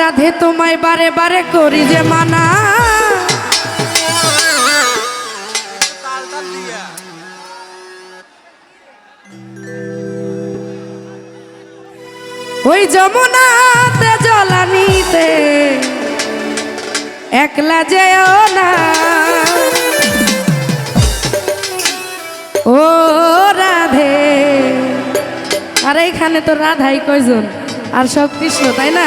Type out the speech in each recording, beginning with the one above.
রাধে, তোমায় বারে বারে করি যে মানা। ওই যমুনাতে জলানিতে একলা যেও না। ও রাধে, আর এইখানে তো রাধাই কয়জন? আর সব কৃষ্ণ, তাই না?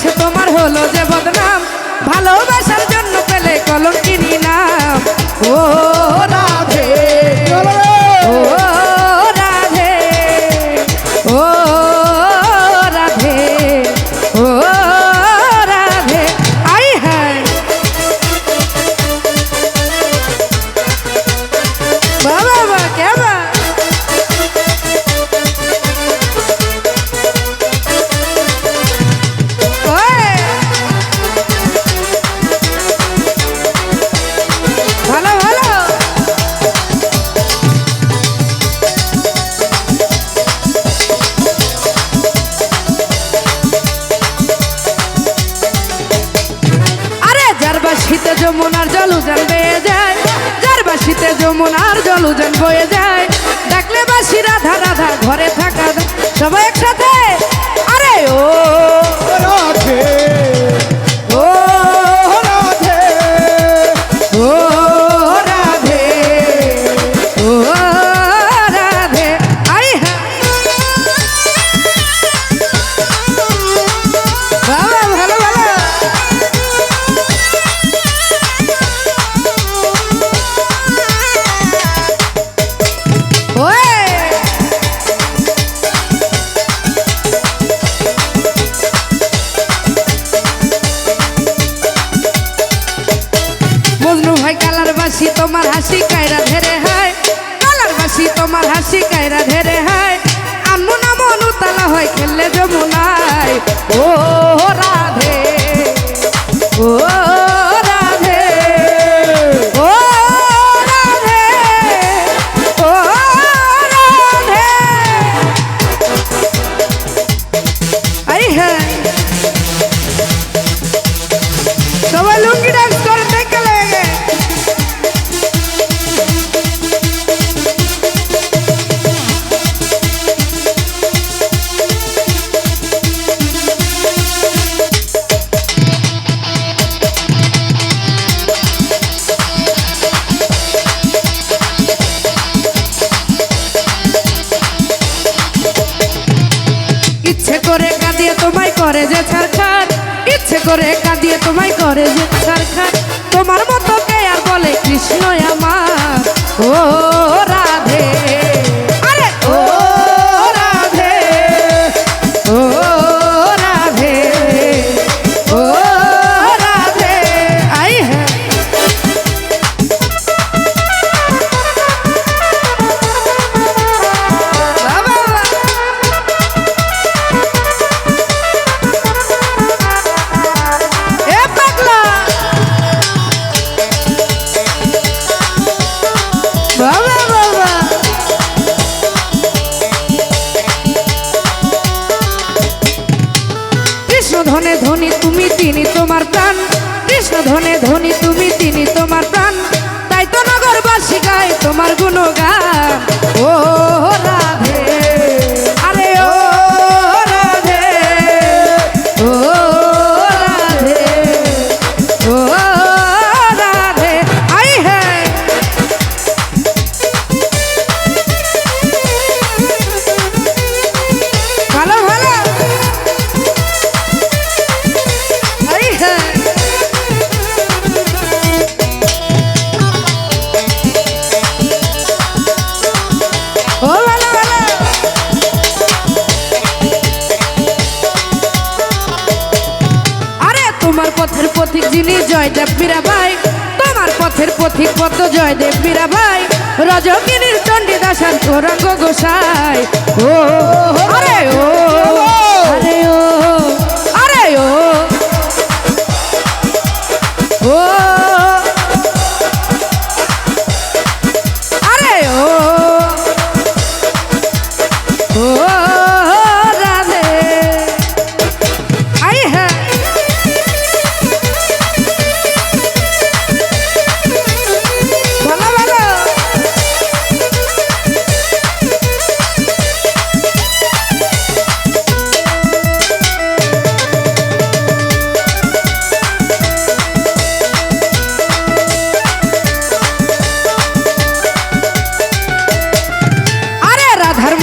ভালোবেসে তোমার হলো যে বদনাম। ভালোবাসার জন্য পেলে কলঙ্কিনী নাম ও যমুনার জল উজন বয়ে যায়। ডাকলে বাসি রাধা রাধা ঘরে থাকা সবাই একসাথে, আরে ও। হাসি কায়রা ধরে হয়। কালার বাসি তোমার হাসি কায়রা ধরে হয়। আনমু মনু তালা হয় খেললে যমুনায়। ও করে কাঁদিয়ে তোমায় করে যে সরকার ইচ্ছে করে কাঁদিয়ে তোমায় করে যে সরকার তোমার মতো কে আর বলে কৃষ্ণ আমার? ও ধনে ধনী তুমি তিনি তোমার প্রাণ। তাই তো নগরবাসী গায় তোমার গুণগান। যিনি মীরা ভাই তোমার পথের পথিক পথ জয়দেব মীরাবাই রজকিনীর চণ্ডীদাসান গৌরাঙ্গ গোসাই ও আরে ও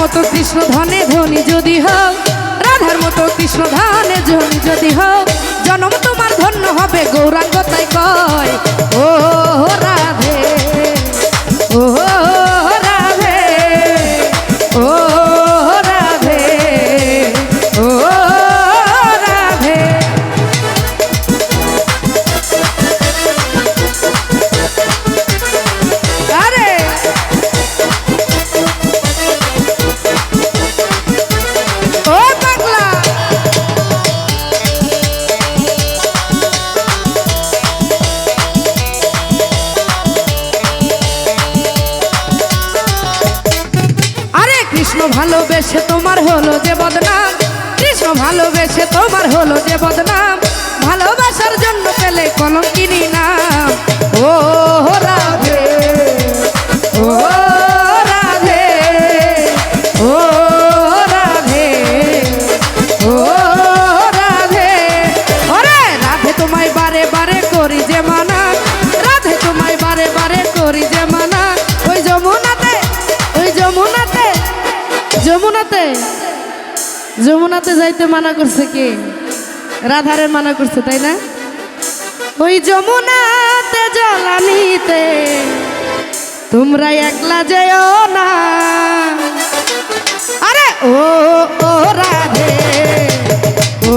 মতো কৃষ্ণ ধনে ধনী যদি হও, রাধার মতো কৃষ্ণ ধনে ধনী যদি হও, জন্ম তোমার ধন্য হবে, গৌরাঙ্গ তাই কয়, ও রাধে। তোমার হলো যে বদনাম। ভালোবাসার জন্য পেলে কলঙ্কিনী নাম। ও রাধে রাধে রাধে রাধে। তোমায় বারে বারে করি তোমায় বারে বারে করি ওই যমুনাতে ওই যমুনাতে যমুনাতে। যমুনাতে যাইতে মানা করছে কে? রাধারে মানা করছে, তাই না? ওই যমুনাতে জলানিতে তোমরা একলা যেও না। আরে ও ও রাধে। ও